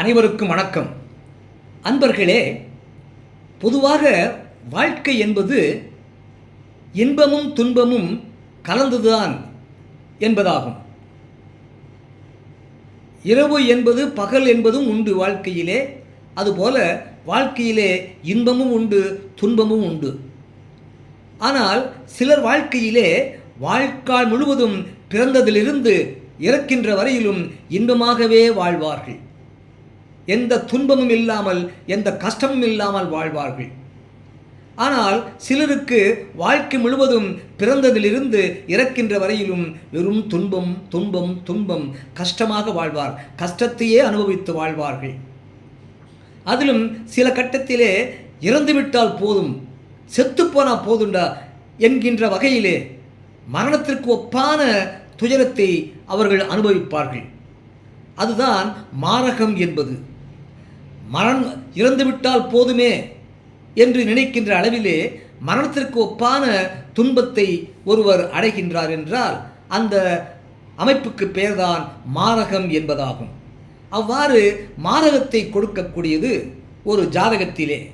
அனைவருக்கும் வணக்கம். அன்பர்களே பொதுவாக வாழ்க்கை என்பது இன்பமும் துன்பமும் கலந்துதான் என்பதாகும். இரவு என்பது பகல் என்பதும் உண்டு வாழ்க்கையிலே அதுபோல வாழ்க்கையிலே இன்பமும் உண்டு துன்பமும் உண்டு. ஆனால் சிலர் வாழ்க்கையிலே வாழ்க்கால் முழுவதும் பிறந்ததிலிருந்து இறக்கின்ற வரையிலும் இன்பமாகவே வாழ்வார்கள். எந்த துன்பமும் இல்லாமல் எந்த கஷ்டமும் இல்லாமல் வாழ்வார்கள். ஆனால் சிலருக்கு வாழ்க்கை முழுவதும் பிறந்ததிலிருந்து இறக்கின்ற வரையிலும் வெறும் துன்பம் துன்பம் துன்பம் கஷ்டமாக வாழ்வார். கஷ்டத்தையே அனுபவித்து வாழ்வார்கள். அதிலும் சில கட்டத்திலே இறந்துவிட்டால் போதும் செத்துப்போனால் போதுண்டா என்கின்ற வகையிலே மரணத்திற்கு ஒப்பான துயரத்தை அவர்கள் அனுபவிப்பார்கள். அதுதான் மாரகம் என்பது. மரண் இறந்துவிட்டால் போதுமே என்று நினைக்கின்ற அளவிலே மரணத்திற்கு ஒப்பான துன்பத்தை ஒருவர் அடைகின்றார் என்றால் அந்த அமைப்புக்கு பெயர்தான் மாரகம் என்பதாகும். அவ்வாறு மாரகத்தை கொடுக்கக்கூடியது ஒரு ஜாதகத்திலே.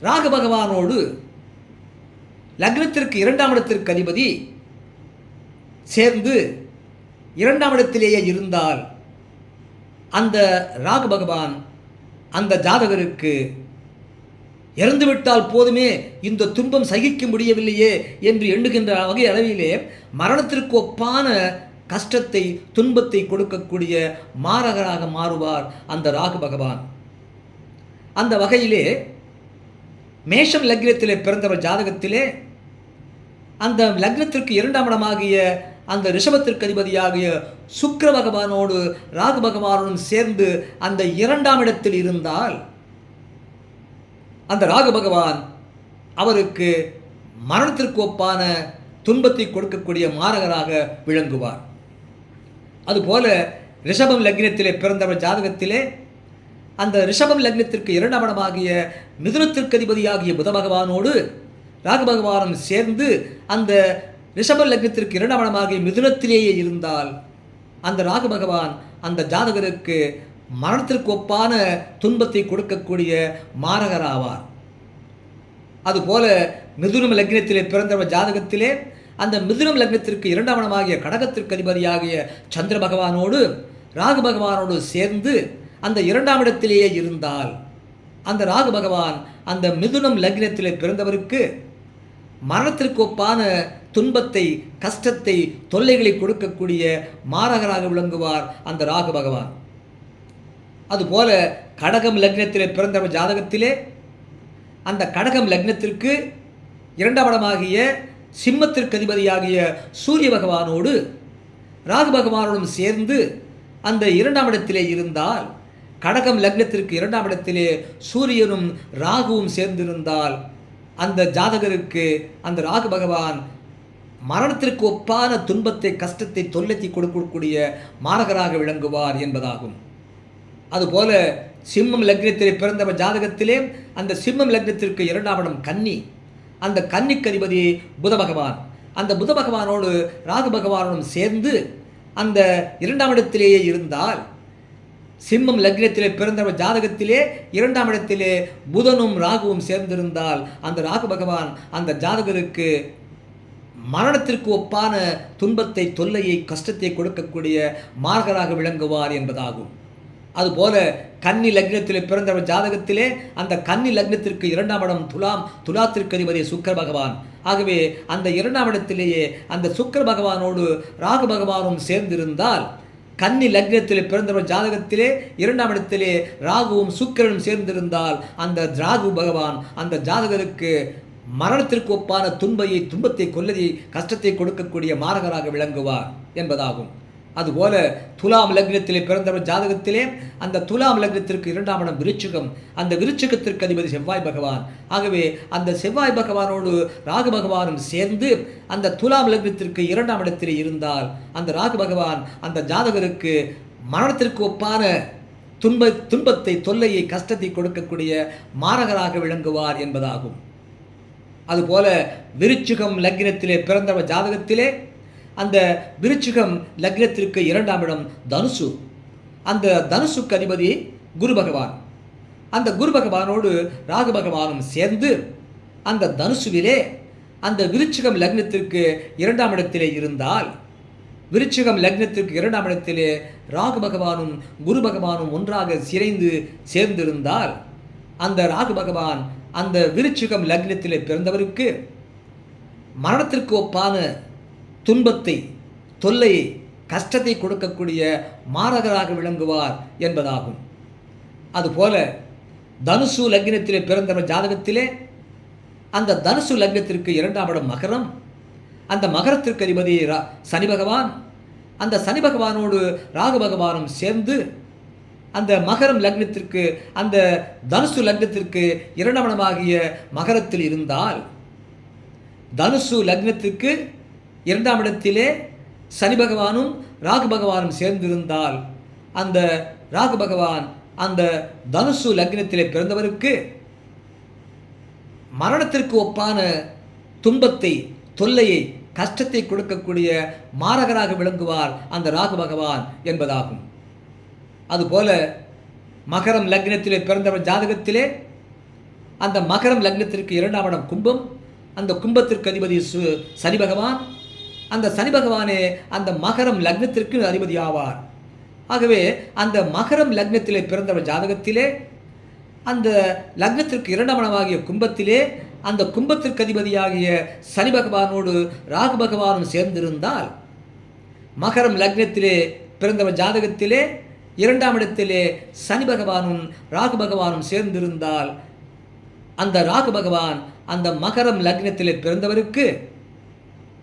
ராக பகவானோடு லக்னத்திற்கு இரண்டாம் இடத்திற்கு அதிபதி சேர்ந்து இரண்டாம் இடத்திலேயே இருந்தால் அந்த ராகு பகவான் அந்த ஜாதகருக்கு இறந்துவிட்டால் போதுமே இந்த துன்பம் சகிக்க முடியவில்லையே என்று எண்ணுகின்ற வகை அளவிலே மரணத்திற்கு ஒப்பான கஷ்டத்தை துன்பத்தை கொடுக்கக்கூடிய மாரகராக மாறுவார் அந்த ராகு பகவான். அந்த வகையிலே மேஷம் லக்னத்திலே பிறந்தவர் ஜாதகத்திலே அந்த லக்னத்திற்கு இரண்டாம் இடமாகிய அந்த ரிஷபத்திற்கு அதிபதியாகிய சுக்கர பகவானோடு ராகு பகவானுடன் சேர்ந்து அந்த இரண்டாம் இடத்தில் இருந்தால் அந்த ராகு பகவான் அவருக்கு மரணத்திற்கு ஒப்பான துன்பத்தை கொடுக்கக்கூடிய மாரகராக விளங்குவார். அதுபோல ரிஷபம் லக்னத்திலே பிறந்தவர் ஜாதகத்திலே அந்த ரிஷபம் லக்னத்திற்கு இரண்டாம் இடமாகிய மிதுனத்திற்கு அதிபதியாகிய புத பகவானோடு ராகு பகவானும் சேர்ந்து அந்த ரிஷப லக்னத்திற்கு இரண்டாம் இடமாகிய மிதுனத்திலேயே இருந்தால் அந்த ராகு பகவான் அந்த ஜாதகருக்கு மரணத்திற்கு ஒப்பான துன்பத்தை கொடுக்கக்கூடிய மாரகராவார் அதுபோல மிதுனம் லக்னத்திலே பிறந்தவர் ஜாதகத்திலே அந்த மிதுனம் லக்னத்திற்கு இரண்டாம் இடமாகிய கடகத்திற்கு அதிபதியாகிய சந்திர பகவானோடு ராகு பகவானோடு சேர்ந்து அந்த இரண்டாம் இடத்திலேயே இருந்தால் அந்த ராகு பகவான் அந்த மிதுனம் லக்னத்திலே பிறந்தவருக்கு மரணத்திற்கு ஒப்பான துன்பத்தை கஷ்டத்தை தொல்லைகளை கொடுக்கக்கூடிய மாரகராக விளங்குவார் அந்த ராகு பகவான். அதுபோல கடகம் லக்னத்திலே பிறந்தவர் ஜாதகத்திலே அந்த கடகம் லக்னத்திற்கு இரண்டாம் இடமாகிய சிம்மத்திற்கு அதிபதியாகிய சூரிய பகவானோடு ராகு பகவானோடும் சேர்ந்து அந்த இரண்டாம் இடத்திலே இருந்தால் கடகம் லக்னத்திற்கு இரண்டாம் இடத்திலே சூரியனும் ராகுவும் சேர்ந்திருந்தால் அந்த ஜாதகருக்கு அந்த ராகு பகவான் மரணத்திற்கு ஒப்பான துன்பத்தை கஷ்டத்தை தொல்லைத்தி கொடுக்கக்கூடிய மாரகராக விளங்குவார் என்பதாகும். அதுபோல சிம்மம் லக்னத்திலே பிறந்தவர் ஜாதகத்திலே அந்த சிம்மம் லக்னத்திற்கு இரண்டாம் இடம் கன்னி. அந்த கன்னிக்கு அதிபதி புத பகவான். அந்த புத பகவானோடு ராகு பகவானோடும் சேர்ந்து அந்த இரண்டாம் இடத்திலேயே இருந்தால் சிம்மம் லக்னத்திலே பிறந்தவர் ஜாதகத்திலே இரண்டாம் இடத்திலே புதனும் ராகுவும் சேர்ந்திருந்தால் அந்த ராகு பகவான் அந்த ஜாதகருக்கு மரணத்திற்கு ஒப்பான துன்பத்தை தொல்லையை கஷ்டத்தை கொடுக்கக்கூடிய மார்கராக விளங்குவார் என்பதாகும். அதுபோல கன்னி லக்னத்திலே பிறந்தவர் ஜாதகத்திலே அந்த கன்னி லக்னத்திற்கு இரண்டாம் இடம் துலாம் துலாத்திற்கு அதிபதி சுக்கர பகவான். ஆகவே அந்த இரண்டாம் இடத்திலேயே அந்த சுக்கர பகவானோடு ராகு பகவானும் சேர்ந்திருந்தால் கன்னி லக்னத்திலே பிறந்தவர் ஜாதகத்திலே இரண்டாம் இடத்திலே ராகுவும் சுக்கிரனும் சேர்ந்திருந்தால் அந்த ராகு பகவான் அந்த ஜாதகருக்கு மரணத்திற்கு ஒப்பான துன்பையை துன்பத்தை கொல்லதை கஷ்டத்தை கொடுக்கக்கூடிய மாரகராக விளங்குவார் என்பதாகும். அதுபோல துலாம் லக்னத்திலே பிறந்தவர் ஜாதகத்திலே அந்த துலாம் லக்னத்திற்கு இரண்டாம் இடம் விருச்சிகம். அந்த விருச்சிகத்திற்கு அதிபதி செவ்வாய் பகவான். ஆகவே அந்த செவ்வாய் பகவானோடு ராகு பகவானும் சேர்ந்து அந்த துலாம் லக்னத்திற்கு இரண்டாம் இடத்திலே இருந்தால் அந்த ராகு பகவான் அந்த ஜாதகருக்கு மரணத்திற்கு ஒப்பான துன்ப துன்பத்தை தொல்லையை கஷ்டத்தை கொடுக்கக்கூடிய மாரகராக விளங்குவார் என்பதாகும். அதுபோல விருச்சிகம் லக்னத்திலே பிறந்தவர் ஜாதகத்திலே அந்த விருச்சிகம் லக்னத்திற்கு இரண்டாம் இடம் தனுசு. அந்த தனுசுக்கு அதிபதி குரு பகவான். அந்த குரு பகவானோடு ராகு பகவானும் சேர்ந்து அந்த தனுசுவிலே அந்த விருச்சிகம் லக்னத்திற்கு இரண்டாம் இடத்திலே இருந்தால் விருச்சிகம் லக்னத்திற்கு இரண்டாம் இடத்திலே ராகு பகவானும் குரு பகவானும் ஒன்றாக சிறைந்து சேர்ந்திருந்தால் அந்த ராகு பகவான் அந்த விருச்சிகம் லக்னத்திலே பிறந்தவருக்கு மரணத்திற்கு ஒப்பான துன்பத்தை தொல்லையை கஷ்டத்தை கொடுக்கக்கூடிய மாரகராக விளங்குவார் என்பதாகும். அதுபோல தனுசு லக்னத்திலே பிறந்தவர் ஜாதகத்திலே அந்த தனுசு லக்னத்திற்கு இரண்டாம் இடம் மகரம். அந்த மகரத்திற்கு அதிபதி ரா- சனி பகவான். அந்த சனி பகவானோடு ராகு பகவானும் சேர்ந்து அந்த மகரம் லக்னத்திற்கு அந்த தனுசு லக்னத்திற்கு இரண்டாம் இடமாகிய மகரத்தில் இருந்தால் தனுசு லக்னத்திற்கு இரண்டாம் இடத்திலே சனி பகவானும் ராகு பகவானும் சேர்ந்திருந்தால் அந்த ராகு பகவான் அந்த தனுசு லக்னத்திலே பிறந்தவருக்கு மரணத்திற்கு ஒப்பான துன்பத்தை தொல்லையை கஷ்டத்தை கொடுக்கக்கூடிய மாரகராக விளங்குவார் அந்த ராகு பகவான் என்பதாகும். அதுபோல மகரம் லக்னத்திலே பிறந்தவர் ஜாதகத்திலே அந்த மகரம் லக்னத்திற்கு இரண்டாம் இடம் கும்பம். அந்த கும்பத்திற்கு அதிபதி சு சனி பகவான் அந்த சனி பகவானே அந்த மகரம் லக்னத்திற்கு அதிபதி ஆவார் ஆகவே அந்த மகரம் லக்னத்திலே பிறந்தவர் ஜாதகத்திலே அந்த லக்னத்திற்கு இரண்டாம் இடமாகிய கும்பத்திலே அந்த கும்பத்திற்கு அதிபதியாகிய சனி பகவானோடு ராகு பகவானும் சேர்ந்திருந்தால் மகரம் லக்னத்திலே பிறந்தவர் ஜாதகத்திலே இரண்டாம் இடத்திலே சனி பகவானும் ராகு பகவானும் சேர்ந்திருந்தால் அந்த ராகு பகவான் அந்த மகரம் லக்னத்திலே பிறந்தவருக்கு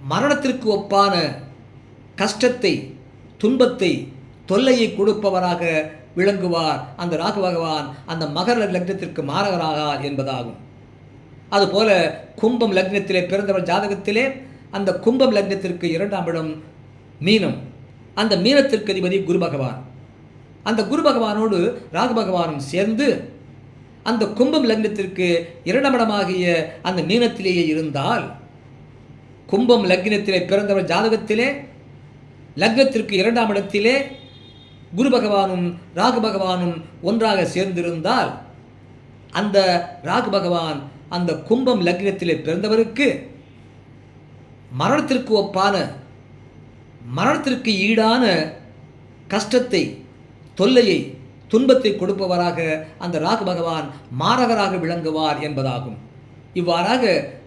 மரணத்திற்கு ஒப்பான கஷ்டத்தை துன்பத்தை தொல்லையை கொடுப்பவராக விளங்குவார். அந்த ராகு பகவான் அந்த மகர லக்னத்திற்கு மாரகராகார் என்பதாகும். அதுபோல கும்பம் லக்னத்திலே பிறந்தவர் ஜாதகத்திலே அந்த கும்பம் லக்னத்திற்கு இரண்டாம் இடம் மீனம். அந்த மீனத்திற்கு அதிபதி குரு பகவான். அந்த குரு பகவானோடு ராகு பகவானும் சேர்ந்து அந்த கும்பம் லக்னத்திற்கு இரண்டாம் இடமாகிய அந்த மீனத்திலேயே இருந்தால் கும்பம் லக்னத்திலே பிறந்தவர் ஜாதகத்திலே லக்னத்திற்கு இரண்டாம் இடத்திலே குரு பகவானும் ராகு பகவானும் ஒன்றாக சேர்ந்திருந்தால் அந்த ராகு பகவான் அந்த கும்பம் லக்னத்திலே பிறந்தவருக்கு மரணத்திற்கு ஒப்பான மரணத்திற்கு ஈடான கஷ்டத்தை தொல்லையை துன்பத்தை கொடுப்பவராக அந்த ராகு பகவான் மாரகராக விளங்குவார் என்பதாகும். இவ்வாறாக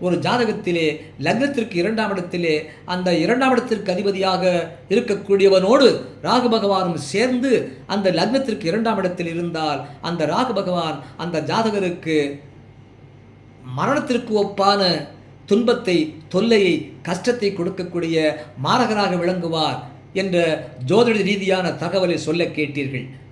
ஒரு ஜாதகத்திலே லக்னத்திற்கு இரண்டாம் இடத்திலே அந்த இரண்டாம் இடத்திற்கு அதிபதியாக இருக்கக்கூடியவனோடு ராகு பகவானும் சேர்ந்து அந்த லக்னத்திற்கு இரண்டாம் இடத்தில் இருந்தால் அந்த ராகு பகவான் அந்த ஜாதகருக்கு மரணத்திற்கு ஒப்பான துன்பத்தை தொல்லையை கஷ்டத்தை கொடுக்கக்கூடிய மாரகராக விளங்குவார் என்ற ஜோதிட ரீதியான தகவலை சொல்ல கேட்டீர்கள்.